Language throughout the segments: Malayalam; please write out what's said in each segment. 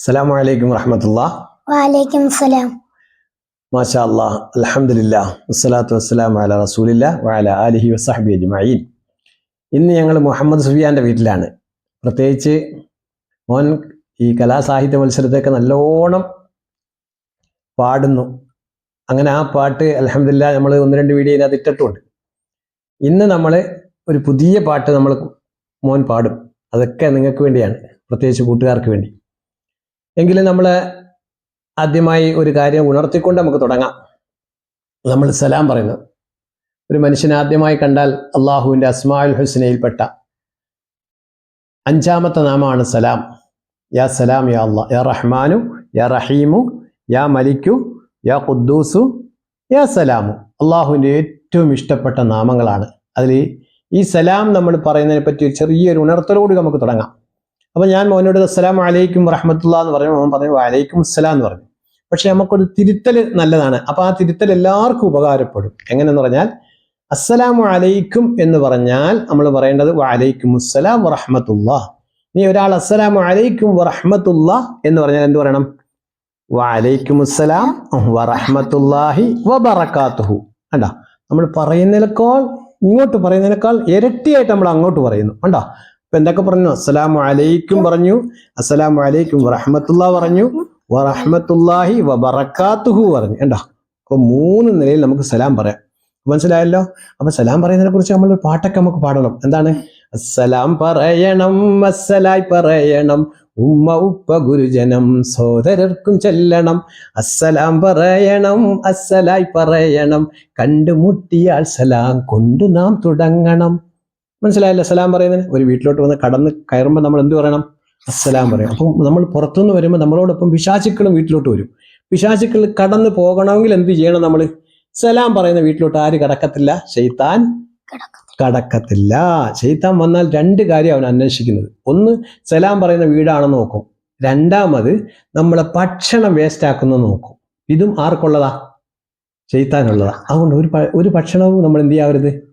അസ്സലാമു അലൈക്കും വറഹമത്തുള്ള വാലൈക്കും സലാം മാഷാ അല്ലാ അൽഹംദുലില്ലാ വസ്സലാത്തു വസ്സലാം അല റസൂലില്ല വാല ആലിഹി വസഹബി അജ്മഈൻ. ഇന്ന് ഞങ്ങൾ മുഹമ്മദ് സുഫിയാന്റെ വീട്ടിലാണ്. പ്രത്യേകിച്ച് മോൻ ഈ കലാസാഹിത്യ മത്സരത്തൊക്കെ നല്ലോണം പാടുന്നു. അങ്ങനെ ആ പാട്ട് അലഹമില്ല നമ്മൾ ഒന്ന് രണ്ട് വീഡിയോ അത് ഇട്ടിട്ടുണ്ട്. ഇന്ന് നമ്മൾ ഒരു പുതിയ പാട്ട് നമ്മൾ മോൻ പാടും. അതൊക്കെ നിങ്ങൾക്ക് വേണ്ടിയാണ്. പ്രത്യേകിച്ച് കൂട്ടുകാർക്ക് വേണ്ടി. എങ്കിലും നമ്മൾ ആദ്യമായി ഒരു കാര്യം ഉണർത്തിക്കൊണ്ട് നമുക്ക് തുടങ്ങാം. നമ്മൾ സലാം പറയുന്നു. ഒരു മനുഷ്യനെ ആദ്യമായി കണ്ടാൽ അള്ളാഹുവിന്റെ അസ്മാഉൽ ഹുസ്നയിൽപ്പെട്ട അഞ്ചാമത്തെ നാമമാണ് സലാം. യാ സലാം യാ അള്ളാ യാ റഹ്മാനു യാ റഹീമു യാ മലിക്കു യാ ഖുദ്ദൂസു യാ സലാമു. അള്ളാഹുവിന്റെ ഏറ്റവും ഇഷ്ടപ്പെട്ട നാമങ്ങളാണ്. അതിൽ ഈ സലാം നമ്മൾ പറയുന്നതിനെ പറ്റി ചെറിയൊരു ഉണർത്തലോട് നമുക്ക് തുടങ്ങാം. അപ്പൊ ഞാൻ മോനോട് അസ്സലാം വലൈക്കും വറഹമത്തുള്ള എന്ന് പറഞ്ഞു. മോൻ പറഞ്ഞു വലൈക്കും അസ്സലാം എന്ന് പറഞ്ഞു. പക്ഷെ നമുക്കൊരു തിരുത്തൽ നല്ലതാണ്. അപ്പൊ ആ തിരുത്തൽ എല്ലാവർക്കും ഉപകാരപ്പെടും. എങ്ങനെയെന്ന് പറഞ്ഞാൽ അസ്സലാമു അലൈക്കും എന്ന് പറഞ്ഞാൽ നമ്മൾ പറയേണ്ടത് വലൈക്കും അസ്സലാം വറഹമത്തുള്ള ഇനി ഒരാൾ അസ്സലാമു അലൈക്കും വറഹമത്തുള്ള എന്ന് പറഞ്ഞാൽ എന്ത് പറയണം? വലൈക്കും അസ്സലാം വറഹമത്തുല്ലാഹി വബറക്കാത്തുഹു കണ്ട? നമ്മൾ പറയുന്നതിനേക്കാൾ ഇങ്ങോട്ട് പറയുന്നതിനേക്കാൾ ഇരട്ടിയായിട്ട് നമ്മൾ അങ്ങോട്ട് പറയുന്നു. കണ്ടോ? ഇപ്പൊ എന്തൊക്കെ പറഞ്ഞു? അസ്സലാമു അലൈക്കും പറഞ്ഞു. അസ്സലാമു അലൈക്കും വറഹമത്തുള്ള പറഞ്ഞു. വറഹമത്തുല്ലാഹി വബറക്കാത്തുഹു പറഞ്ഞു. കണ്ടോ? അപ്പൊ മൂന്ന് നിലയിൽ നമുക്ക് സലാം പറയാം. മനസ്സിലായല്ലോ? അപ്പൊ സലാം പറയുന്നതിനെ കുറിച്ച് നമ്മൾ ഒരു പാട്ടൊക്കെ നമുക്ക് പാടണം. എന്താണ്? അസ്സലാം പറയണം അസ്സലായി പറയണം ഉമ്മ ഉപ്പ ഗുരുജനം സോദരർക്കും ചെല്ലണം. അസ്സലാം പറയണം അസ്സലായി പറയണം. കണ്ടുമുട്ടിയാൽ സലാം കൊണ്ടു നാം തുടങ്ങണം. മനസ്സിലായല്ലോ? സലാം പറയുന്നതിന്? ഒരു വീട്ടിലോട്ട് വന്ന് കടന്ന് കയറുമ്പോൾ നമ്മൾ എന്ത് പറയണം? അസ്സലാം പറയണം. അപ്പം നമ്മൾ പുറത്തുനിന്ന് വരുമ്പോൾ നമ്മളോടൊപ്പം പിശാചുക്കളും വീട്ടിലോട്ട് വരും. പിശാചുക്കൾ കടന്ന് പോകണമെങ്കിൽ എന്ത് ചെയ്യണം നമ്മൾ സലാം പറയുന്ന വീട്ടിലോട്ട് ആര് കടക്കത്തില്ല? ഷെയ്ത്താൻ കടക്കത്തില്ല. ഷെയ്ത്താൻ വന്നാൽ രണ്ട് കാര്യം അവൻ അന്വേഷിക്കുന്നത്. ഒന്ന് സലാം പറയുന്ന വീടാണെന്ന് നോക്കും. രണ്ടാമത് നമ്മളെ ഭക്ഷണം വേസ്റ്റ് നോക്കും. ഇതും ആർക്കുള്ളതാ? ചെയ്ത്താനുള്ളതാ അതുകൊണ്ട് ഒരു ഒരു ഭക്ഷണവും നമ്മൾ എന്ത് ചെയ്യാവരുത്?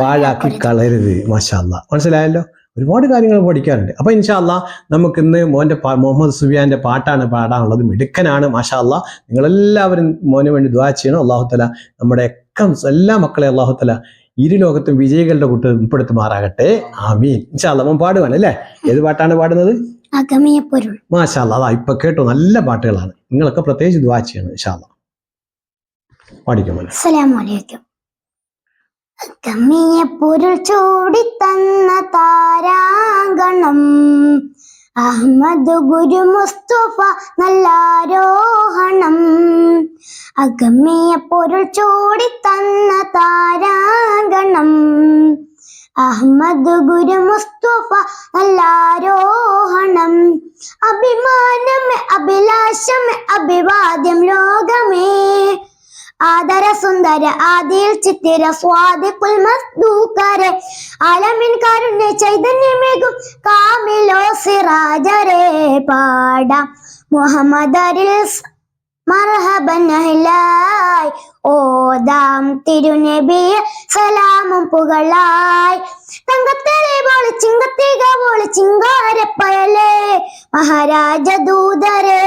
പാഴാക്കി കളയരുത്. മാഷാല്ല മനസ്സിലായല്ലോ? ഒരുപാട് കാര്യങ്ങൾ പഠിക്കാറുണ്ട് അപ്പൊ ഇൻഷാല്ല നമുക്ക് ഇന്ന് മോന്റെ മുഹമ്മദ് സുബിയാന്റെ പാട്ടാണ് പാടാനുള്ളത്. മിടുക്കനാണ് മാഷാല്ല നിങ്ങളെല്ലാവരും മോന് വേണ്ടി ദ്വാ ചെയ്യണം. അള്ളാഹുത്തല നമ്മുടെ ഒക്കെ എല്ലാ മക്കളെ അള്ളാഹുത്തല ഇരു ലോകത്തും വിജയികളുടെ കൂട്ട് ഉൾപ്പെടുത്തുമാറാകട്ടെ. ആമീൻ. ഇൻഷാല്ല മോൻ പാടുവാണ് അല്ലേ? ഏത് പാട്ടാണ് പാടുന്നത്? മാഷാല്ല അതാ ഇപ്പൊ കേട്ടോ. നല്ല പാട്ടുകളാണ്. നിങ്ങളൊക്കെ പ്രത്യേകിച്ച് ദ്വാ ചെയ്യണം ഇൻഷാല്ല പാടിക്കും മോനെ? അസ്സലാമു അലൈക്കും പൊരുൾ ചൂടി തന്ന താരാങ്കണം. അഹമ്മദ് ഗുരു മുസ്തഫ നല്ലാരോഹണം. അഗമ്യ പൊരുൾ ചൂടി തന്ന താരാങ്കണം. അഹമ്മദ് ഗുരു മുസ്തഫ നല്ലാരോഹണം. അഭിമാനം അഭിലാഷം അഭിവാദ്യം ലോകമേ ആദര സുന്ദര ആദിൽ ചിത്തിര സ്വാദിക്കുൽ മസ്ദൂക്കരെ അലമിൻ കാരുണ്യ ചൈതന്യമേകും കാമിലോ സിറാജരെ പാടാം. മുഹമ്മദരിൽ സ് മർഹബൻ അഹ്ലായ്. ഓദാം തിരുനബിയെ സലാമും പുകളായി. തങ്കത്തലെ പോളി ചിങ്കത്തിക പോളി ചിങ്കാരപ്പയലേ മഹാരാജ ദൂതരെ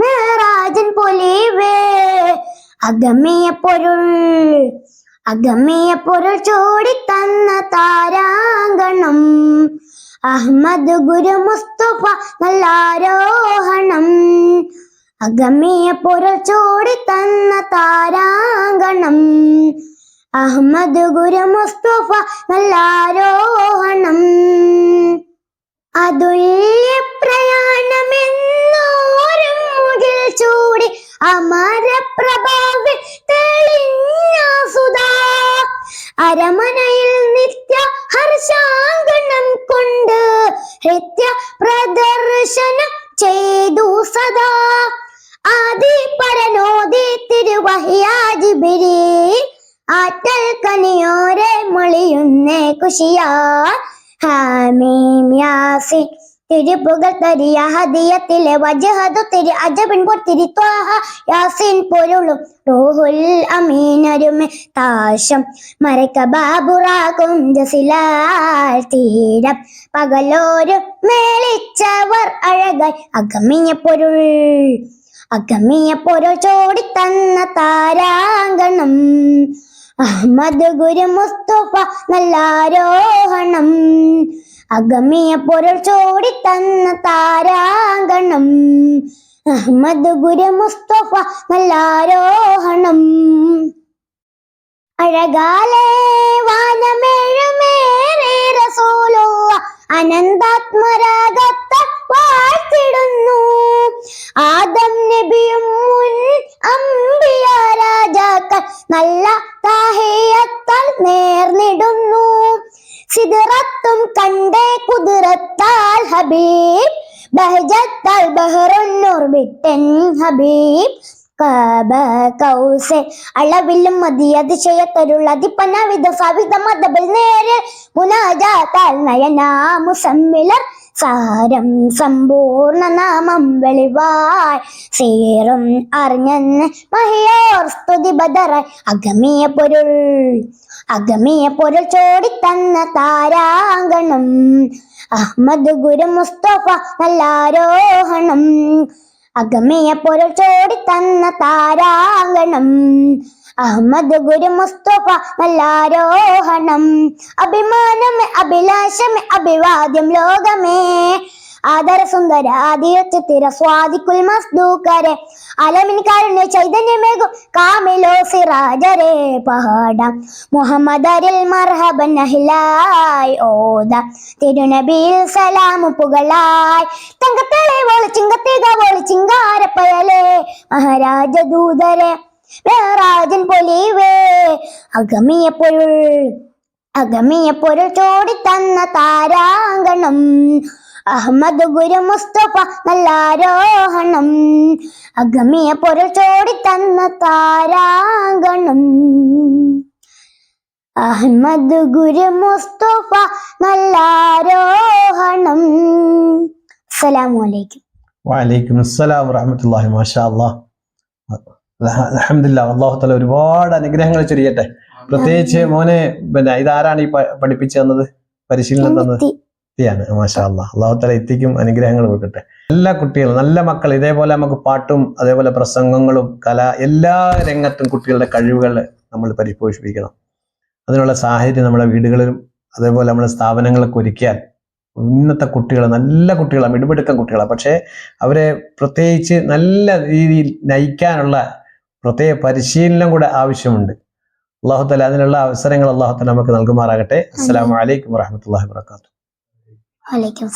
മേറാജൻ പൊലിവേ. അഗമിയ പൊരുൾ അഗമിയ പൊരുൾ ചൂടി തന്ന താരാങ്കണം. അഹമ്മദ് ഗുരു മുസ്തഫ നല്ലാരോഹണം അഗമിയ പൊരുൾ ചൂടി തന്ന താരാങ്കണം. അഹമ്മദ് ഗുരു മുസ്തഫ നല്ലാരോഹണം അതുല്യ പ്രയാണമെന്നോരും മുതിൽ ചൂടി അമരപ്രഭാവി പ്രദർശനം ചെയ്തു സദാ. ആദി പരനോദി തിരുവഹിയാജിബിരി ആറ്റൽ കനിയോരെ മൊളിയുന്നേ കുശിയാ. ഹാമീം യാസിൻ. തിരുപ്പുകൾ തിരി അജബിൻ താശം. മേളിച്ചവർ അഴകായി. അഗമിയ പൊരുൾ അഗമിയ പൊരുൾ ചോടിത്തന്ന താരാങ്കണം. അഹമ്മദ് ഗുരു മുസ്തഫ നല്ലാരോഹണം. അഗമിയ പൊരുൾ ചോടിത്തന്ന താരാങ്കണം. അഹമ്മദ് ഗുരു മുസ്തഫ നല്ലാരോഹണം അഴകാലേ വാനമേഴമേറെ റസൂലുള്ള അനന്താത്മരാഗത്ത വാഴ്ത്തിടുന്നു. ആദം നബിയും മുൻ അമ്പിയ രാജാക്കൾ നല്ല സിദറത്തും കണ്ടേ കുതിരത്താൽ ഹബീബ് ബഹജത്താൽ ബഹറുന്നൂർ വിട്ടൻ ഹബീബ്. കബ കൗസെ അളവിലും മതി അതിശയത്തരുള്ള അതിപ്പനവിധ സവിധ മതബിൽ നേരെ മുനാജാത്താൽ നയനാ മുസമ്മിലർ സാരം സമ്പൂർണ നാമം വെളിവായ്. സീറും അറിഞ്ഞെന്ന് മഹിയോർ സ്തുതി ബദറായി അഗമിയ പൊരുൾ അഗമിയ പൊരുൾ ചോടിത്തന്ന താരാങ്കണം. അഹമ്മദ് ഗുരു മുസ്തഫ നല്ലാരോഹണം. അഗമിയ പൊരുൾ ചോടിത്തന്ന താരാങ്കണം. അഹമ്മദ് ഗുരു മുസ്തഫ നല്ലാരോഹണം അഭിമാനമേ അഭിലാഷമേ അഭിവാദ്യം ലോകമേ. ആദര സുന്ദര ആദിയത്തിര സ്വാദിക്കുൽ മസ്ദൂക്കരെ അലമിൻ കാരുണ്യ ചൈതന്യമേകും കാമിലോ സിറാജരെ. പഹാടം മുഹമ്മദരിൽ മർഹബൻ അഹിലായി. ഓദ തിരുനബിയിൽ സലാമു പുകളായി. തങ്കത്തളെ വോളി ചിങ്കത്തേക വോളി ചിങ്കാരപ്പയലേ. മഹാരാജ ദൂതരെ വേറാജൻ പൊലിവേ അഗമിയ പൊരുൾ അഗമിയ പൊരുൾ ചോടിത്തന്ന താരാങ്കണം. അഹമ്മദ് ഗുരു മുസ്തഫ നല്ലാരോഹണം. പൊരുൾ ചോടിത്തന്ന താരാങ്കണം. അഹമ്മദ് ഗുരു മുസ്തഫ നല്ലാരോഹണം. അസ്സലാമു അലൈക്കും. വഅലൈക്കും അസ്സലാം വറഹ്മത്തുള്ളാഹി മാഷാ അല്ലാഹ് അലഹമില്ല അള്ളാഹു തല ഒരുപാട് അനുഗ്രഹങ്ങൾ ചൊരിയട്ടെ. പ്രത്യേകിച്ച് മോനെ പിന്നെ ഇതാരാണ് ഈ പഠിപ്പിച്ചു തന്നത് പരിശീലനം തന്നത്. ഇത്തിയാണ് മാഷാ അല്ലാഹ് അള്ളാഹു തല ഇത്തിക്കും അനുഗ്രഹങ്ങൾ കൊടുക്കട്ടെ. എല്ലാ കുട്ടികളും നല്ല മക്കൾ ഇതേപോലെ നമുക്ക് പാട്ടും അതേപോലെ പ്രസംഗങ്ങളും കല എല്ലാ രംഗത്തും കുട്ടികളുടെ കഴിവുകൾ നമ്മൾ പരിപോഷിപ്പിക്കണം. അതിനുള്ള സാഹചര്യം നമ്മുടെ വീടുകളിലും അതേപോലെ നമ്മുടെ സ്ഥാപനങ്ങളൊക്കെ ഒരുക്കിയാൽ ഇന്നത്തെ കുട്ടികൾ നല്ല കുട്ടികളാണ് മിടുമിടുക്കൻ കുട്ടികളാണ് പക്ഷേ അവരെ പ്രത്യേകിച്ച് നല്ല രീതിയിൽ നയിക്കാനുള്ള പ്രത്യേക പരിശീലനം കൂടെ ആവശ്യമുണ്ട്. അള്ളാഹുത്തല അതിനുള്ള അവസരങ്ങൾ അള്ളാഹുത്തല നമുക്ക് നൽകുമാറാകട്ടെ. അസ്സാം അലൈക്കും വറഹമത്തല്ലാഹി വാത്തു വലൈക്കും